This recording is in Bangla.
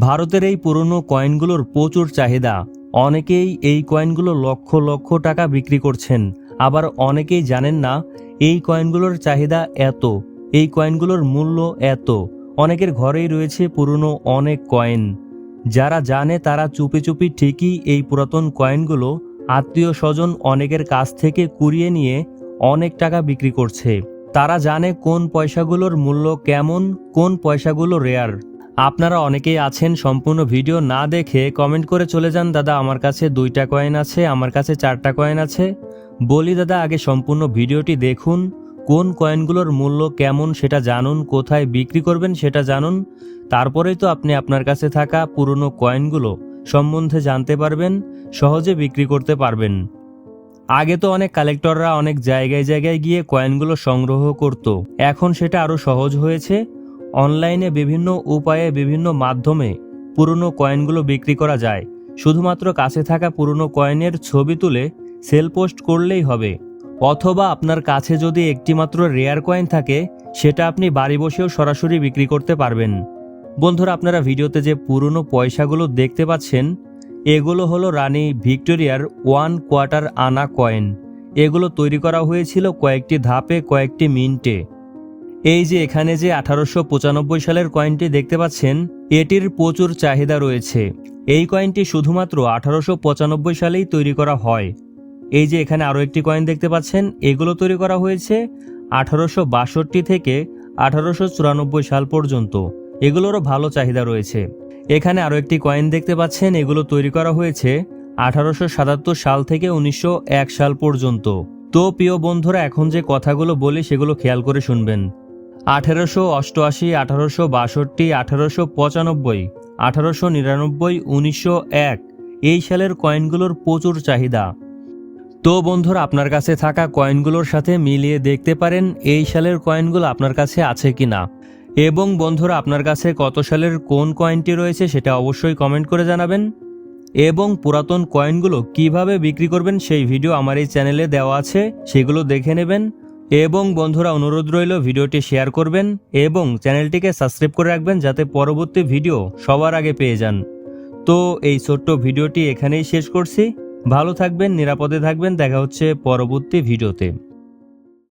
ভারতের এই পুরনো কয়েনগুলোর প্রচুর চাহিদা। অনেকেই এই কয়েনগুলো লক্ষ লক্ষ টাকা বিক্রি করছেন। আবার অনেকেই জানেন না, এই কয়েনগুলোর চাহিদা এত, এই কয়েনগুলোর মূল্য এত। অনেকের ঘরেই রয়েছে পুরনো অনেক কয়েন। যারা জানে তারা চুপি চুপি ঠিকই এই পুরাতন কয়েনগুলো আত্মীয় স্বজন অনেকের কাছ থেকে কুড়িয়ে নিয়ে অনেক টাকা বিক্রি করছে। তারা জানে কোন পয়সাগুলোর মূল্য কেমন, কোন পয়সাগুলো রেয়ার। আপনারা অনেকেই আছেন, সম্পূর্ণ ভিডিও না দেখে কমেন্ট করে চলে যান। দাদা, আমার কাছে দুইটা কয়েন আছে, আমার কাছে চারটা কয়েন আছে। বলি, দাদা, আগে সম্পূর্ণ ভিডিওটি দেখুন। কোন কয়েনগুলোর মূল্য কেমন সেটা জানুন, কোথায় বিক্রি করবেন সেটা জানুন। তারপরেই তো আপনি আপনার কাছে থাকা পুরনো কয়েনগুলো সম্বন্ধে জানতে পারবেন, সহজে বিক্রি করতে পারবেন। আগে তো অনেক কালেক্টররা অনেক জায়গায় জায়গায় গিয়ে কয়েনগুলো সংগ্রহ করত। এখন সেটা আরও সহজ হয়েছে। অনলাইনে বিভিন্ন উপায়ে বিভিন্ন মাধ্যমে পুরনো কয়েনগুলো বিক্রি করা যায়। শুধুমাত্র কাছে থাকা পুরনো কয়েনের ছবি তুলে সেল পোস্ট করলেই হবে। অথবা আপনার কাছে যদি একটিমাত্র রেয়ার কয়েন থাকে, সেটা আপনি বাড়ি বসেও সরাসরি বিক্রি করতে পারবেন। বন্ধুরা, আপনারা ভিডিওতে যে পুরনো পয়সাগুলো দেখতে পাচ্ছেন, এগুলো হলো রানী ভিক্টোরিয়ার ওয়ান কোয়ার্টার আনা কয়েন। এগুলো তৈরি করা হয়েছিল কয়েকটি ধাপে, কয়েকটি মিন্টে। এই যে এখানে যে আঠারোশো পঁচানব্বই সালের কয়েনটি দেখতে পাচ্ছেন, এটির প্রচুর চাহিদা রয়েছে। এই কয়েনটি শুধুমাত্র আঠারোশো পঁচানব্বই সালেই তৈরি করা হয়। এই যে এখানে আরও একটি কয়েন দেখতে পাচ্ছেন, এগুলো তৈরি করা হয়েছে আঠারোশো বাষট্টি থেকে আঠারোশো চুরানব্বই সাল পর্যন্ত। এগুলোরও ভালো চাহিদা রয়েছে। এখানে আরও একটি কয়েন দেখতে পাচ্ছেন, এগুলো তৈরি করা হয়েছে আঠারোশো সাতাত্তর সাল থেকে উনিশশো এক সাল পর্যন্ত। তো প্রিয় বন্ধুরা, এখন যে কথাগুলো বলি, সেগুলো খেয়াল করে শুনবেন। আঠেরোশো অষ্টআশি, আঠারোশো বাষট্টি, আঠারোশো পঁচানব্বই, আঠারোশো নিরানব্বই, উনিশশো এক। এই সালের কয়েনগুলোর প্রচুর চাহিদা। তো বন্ধুরা, আপনার কাছে থাকা কয়েনগুলোর সাথে মিলিয়ে দেখতে পারেন এই সালের কয়েনগুলো আপনার কাছে আছে কি না এবং বন্ধুরা, আপনার কাছে কত সালের কোন কয়েনটি রয়েছে সেটা অবশ্যই কমেন্ট করে জানাবেন। এবং পুরাতন কয়েনগুলো কীভাবে বিক্রি করবেন সেই ভিডিও আমার এই চ্যানেলে দেওয়া আছে, সেগুলো দেখে নেবেন। এবং বন্ধুরা অনুরোধ রইল ভিডিওটি শেয়ার করবেন এবং চ্যানেলটিকে সাবস্ক্রাইব করে রাখবেন যাতে পরবর্তী ভিডিও সবার আগে পেয়ে যান। তো এই ছোট্ট ভিডিওটি এখানেই শেষ করছি। ভালো থাকবেন, নিরাপদে থাকবেন। দেখা হচ্ছে পরবর্তী ভিডিওতে।